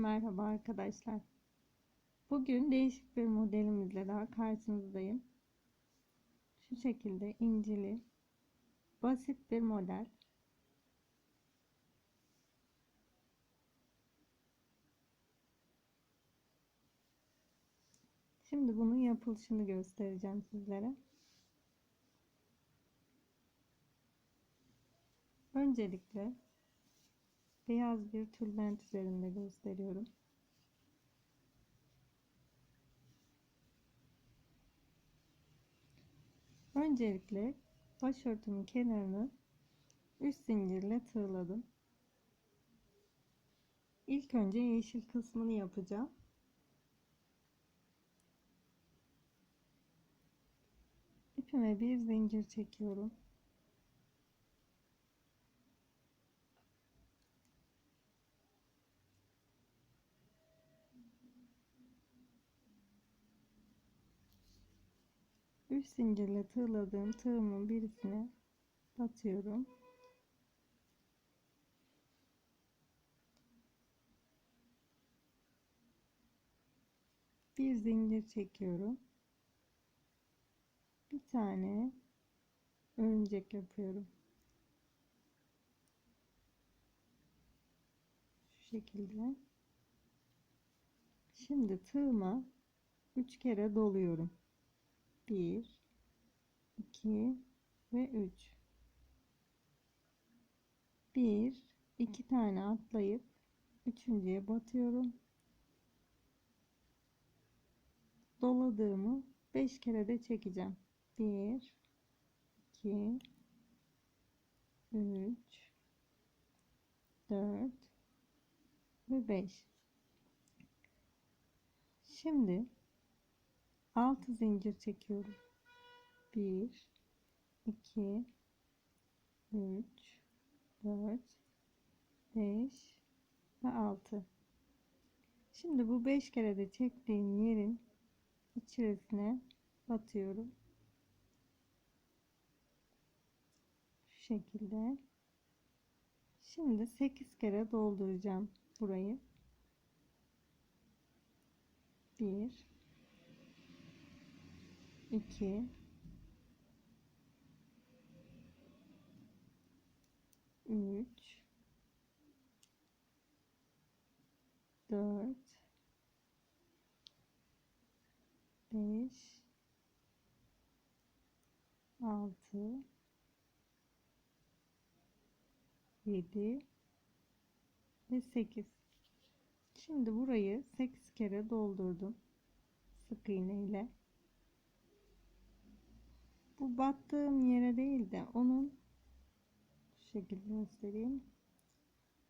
Merhaba arkadaşlar. Bugün değişik bir modelimizle daha karşınızdayım. Şu şekilde incili, basit bir model. Şimdi bunun yapılışını göstereceğim sizlere. Öncelikle beyaz bir tülbent üzerinde gösteriyorum. Öncelikle başörtümün kenarını üst zincirle tığladım. İlk önce yeşil kısmını yapacağım. İpime bir zincir çekiyorum. Üç zincirle tığladığım tığımın birisine batıyorum. Bir zincir çekiyorum. Bir tane örümcek yapıyorum. Şu şekilde. Şimdi tığıma 3 kere doluyorum. 1 2 ve 3 1 2 tane atlayıp üçüncüye batıyorum. Doladığımı 5 kere de çekeceğim. 1 2 3 4 ve 5 şimdi 6 zincir çekiyorum. 1 2 3 4 5 ve 6 Şimdi bu 5 kere de çektiğim yerin içerisine batıyorum. Şu şekilde. Şimdi 8 kere dolduracağım burayı. 1 2 3 4 5 6 7 ve 8 şimdi burayı 8 kere doldurdum. Sık iğne ile bu battığım yere değil de onun şu şekilde göstereyim.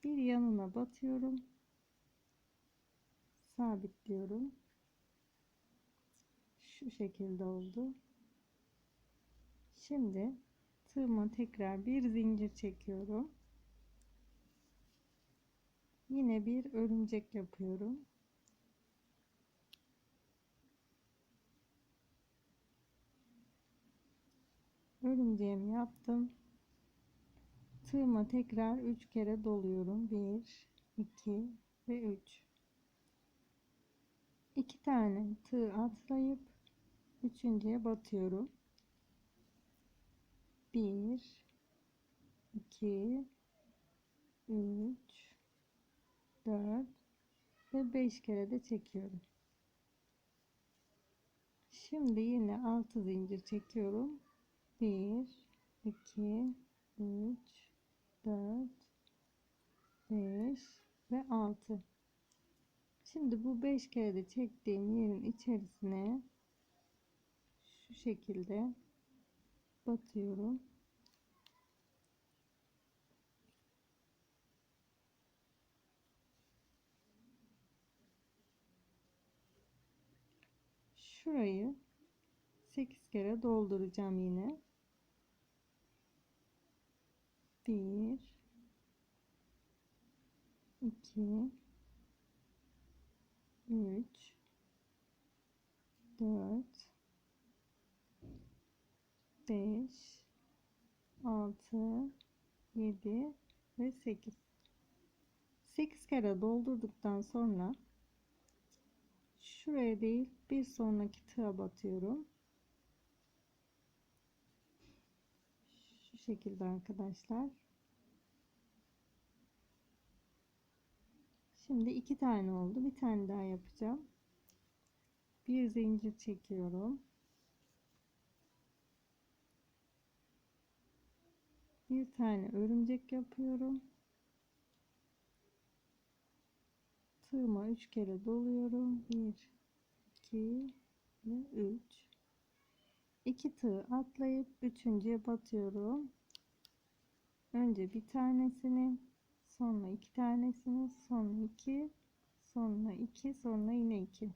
Bir yanına batıyorum. Sabitliyorum. Şu şekilde oldu. Şimdi tığıma tekrar bir zincir çekiyorum. Yine bir örümcek yapıyorum örümceğimi yaptım? Tığıma tekrar 3 kere doluyorum. 1 2 ve 3 2 tane tığ atlayıp üçüncüye batıyorum. 1 2 3 4 ve 5 kere de çekiyorum. Şimdi yine 6 zincir çekiyorum 1 2 3 4 5 ve 6 şimdi bu 5 kere de çektiğim yerin içerisine şu şekilde batıyorum. Şurayı 8 kere dolduracağım yine 1 2 3 4 5 6 7 ve 8 8 kere doldurduktan sonra şuraya değil bir sonraki tığa batıyorum. Şu şekilde arkadaşlar. Şimdi iki tane oldu. Bir tane daha yapacağım. Bir zincir çekiyorum. Bir tane örümcek yapıyorum. Tığıma 3 kere doluyorum. 1 2 ve 3 2 tığ atlayıp üçüncüye batıyorum. Önce bir tanesini, sonra iki tanesini, sonra iki, sonra iki, sonra yine iki.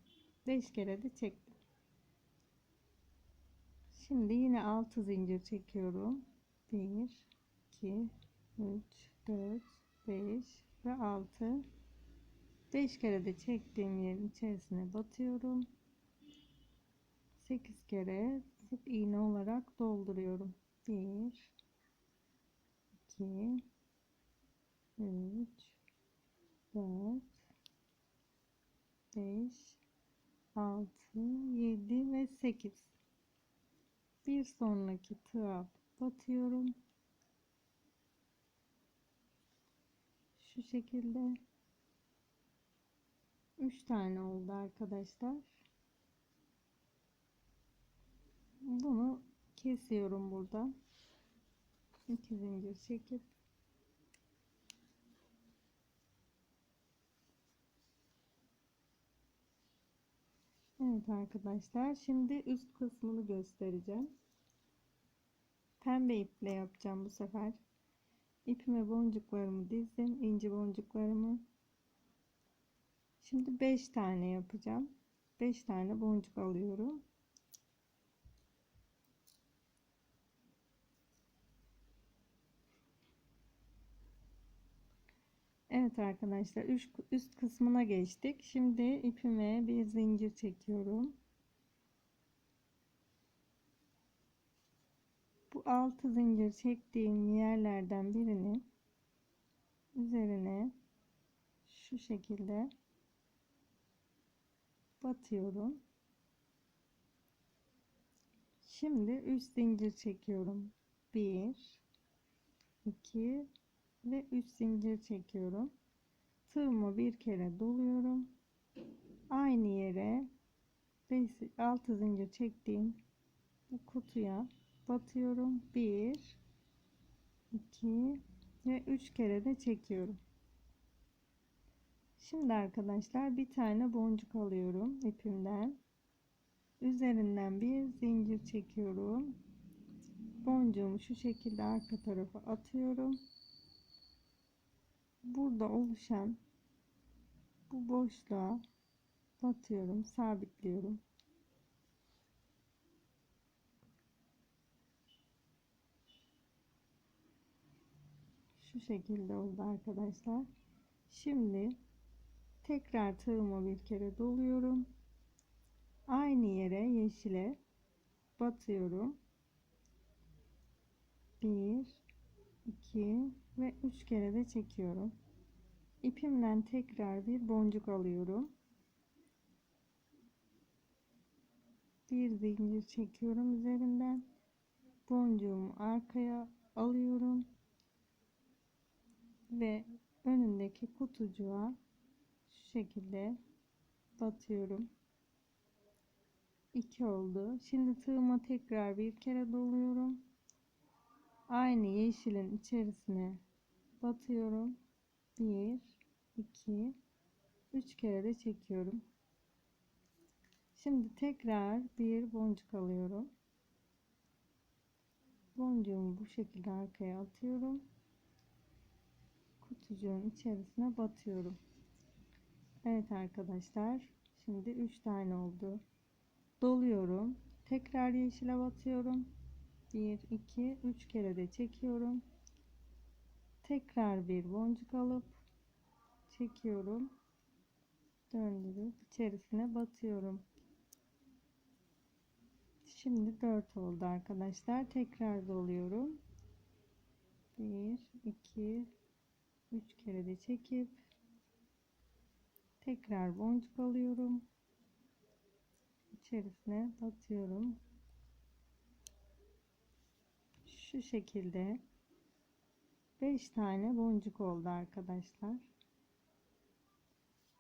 5 kere de çektim. Şimdi yine 6 zincir çekiyorum. 1 2 3 4 5 ve 6 5 kere de çektiğim yerin içerisine batıyorum. 8 kere sık iğne olarak dolduruyorum. 1 2 3 4 5 6 7 ve 8 bir sonraki tığa batıyorum şu şekilde. 3 tane oldu arkadaşlar. Bunu kesiyorum buradan 2 zincir çekip Evet arkadaşlar şimdi üst kısmını göstereceğim. Pembe iple yapacağım bu sefer. İpime boncuklarımı dizdim. inci boncuklarımı. Şimdi 5 tane yapacağım. 5 tane boncuk alıyorum. Evet arkadaşlar üst, kısmına geçtik. Şimdi ipime bir zincir çekiyorum. Bu altı zincir çektiğim yerlerden birini üzerine şu şekilde batıyorum. Şimdi üst zincir çekiyorum. 1 2 ve 3 zincir çekiyorum. Tığımı bir kere doluyorum. Aynı yere 5 6 zincir çektiğim bu kutuya batıyorum. 1 2 ve 3 kere de çekiyorum. Şimdi arkadaşlar bir tane boncuk alıyorum ipimden. Üzerinden bir zincir çekiyorum. Boncuğumu şu şekilde arka tarafa atıyorum burada oluşan bu boşluğa batıyorum sabitliyorum. Şu şekilde oldu arkadaşlar. Şimdi tekrar tığımı bir kere doluyorum. Aynı yere yeşile batıyorum. 1 2 ve 3 kere de çekiyorum. İpimden tekrar bir boncuk alıyorum. Bir zincir çekiyorum üzerinden. Boncuğumu arkaya alıyorum. Ve önündeki kutucuğa şu şekilde batıyorum. 2 oldu. Şimdi tığıma tekrar bir kere doluyorum aynı yeşilin içerisine batıyorum. 1 2 3 kere de çekiyorum. Şimdi tekrar bir boncuk alıyorum. Boncuğumu bu şekilde arkaya atıyorum. Kutucuğun içerisine batıyorum. Evet arkadaşlar şimdi 3 tane oldu. Doluyorum. Tekrar yeşile batıyorum 1 2 3 kere de çekiyorum. Tekrar bir boncuk alıp çekiyorum. Döndürüp içerisine batıyorum. Şimdi 4 oldu arkadaşlar. Tekrar doluyorum. 1 2 3 kere de çekip Tekrar boncuk alıyorum. İçerisine batıyorum. Şu şekilde 5 tane boncuk oldu arkadaşlar.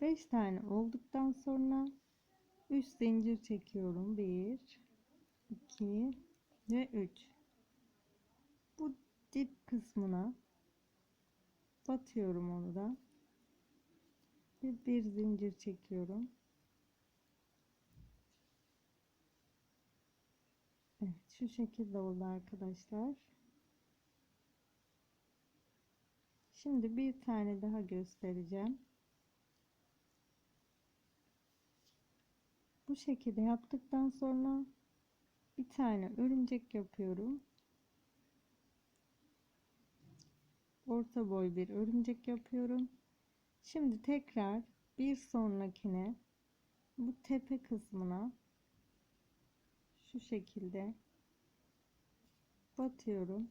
5 tane olduktan sonra 3 zincir çekiyorum. 1 2 ve 3. Bu dip kısmına batıyorum onu da. Bir, bir zincir çekiyorum. Evet, şu şekilde oldu arkadaşlar. Şimdi bir tane daha göstereceğim. Bu şekilde yaptıktan sonra bir tane örümcek yapıyorum. Orta boy bir örümcek yapıyorum. Şimdi tekrar bir sonrakine bu tepe kısmına şu şekilde batıyorum.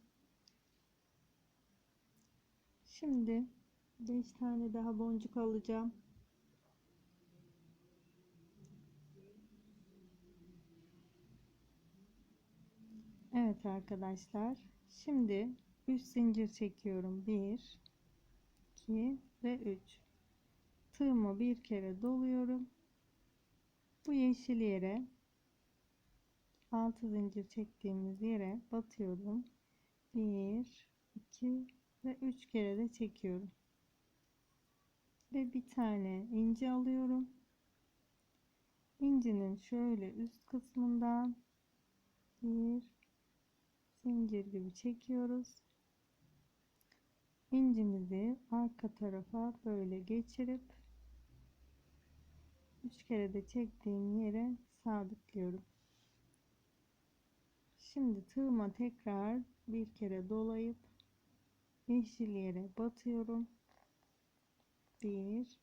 Şimdi 5 tane daha boncuk alacağım. Evet arkadaşlar. Şimdi 3 zincir çekiyorum. 1 2 ve 3. Tığımı bir kere doluyorum. Bu yeşil yere 6 zincir çektiğimiz yere batıyorum. 1 2 ve 3 kere de çekiyorum. Ve bir tane ince alıyorum. İncinin şöyle üst kısmından bir zincir gibi çekiyoruz. İncimizi arka tarafa böyle geçirip üç kere de çektiğim yere sabitliyorum. Şimdi tığıma tekrar bir kere dolayıp yeşil yere batıyorum. 1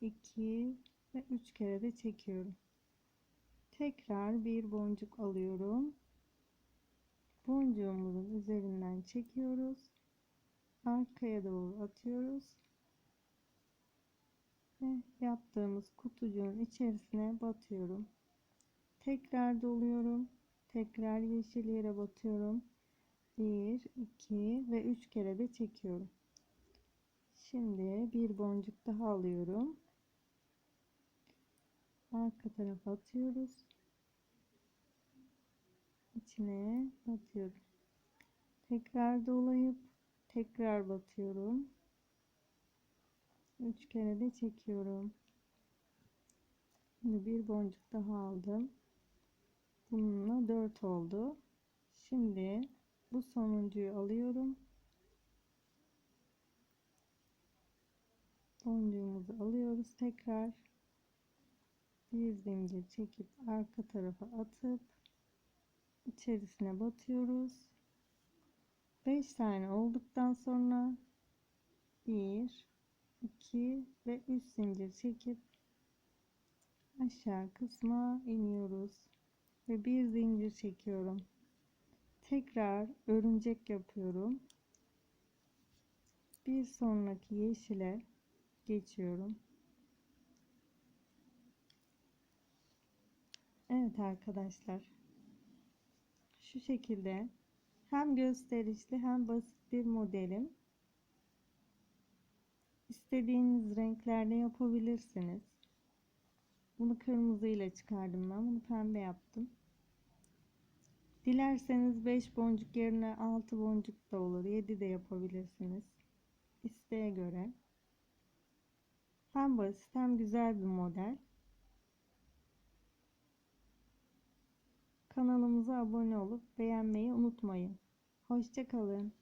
2 ve 3 kere de çekiyorum. Tekrar bir boncuk alıyorum. Boncuğumuzun üzerinden çekiyoruz. Arkaya doğru atıyoruz. Ve yaptığımız kutucuğun içerisine batıyorum. Tekrar doluyorum. Tekrar yeşil yere batıyorum. 1, 2 ve 3 kere de çekiyorum. Şimdi bir boncuk daha alıyorum. Arka tarafa atıyoruz. İçine batıyorum. Tekrar dolayıp tekrar batıyorum. 3 kere de çekiyorum. Şimdi bir boncuk daha aldım. Bununla 4 oldu. Şimdi bu sonuncuyu alıyorum. Boncuğumuzu alıyoruz tekrar. Bir zincir çekip arka tarafa atıp içerisine batıyoruz. 5 tane olduktan sonra 1 2 ve 3 zincir çekip aşağı kısma iniyoruz ve bir zincir çekiyorum. Tekrar örümcek yapıyorum. Bir sonraki yeşile geçiyorum. Evet arkadaşlar. Şu şekilde hem gösterişli hem basit bir modelim. İstediğiniz renklerde yapabilirsiniz bunu kırmızı ile çıkardım ben bunu pembe yaptım Dilerseniz 5 boncuk yerine 6 boncuk da olur. 7 de yapabilirsiniz. İsteğe göre. Hem basit hem güzel bir model. Kanalımıza abone olup beğenmeyi unutmayın. Hoşçakalın.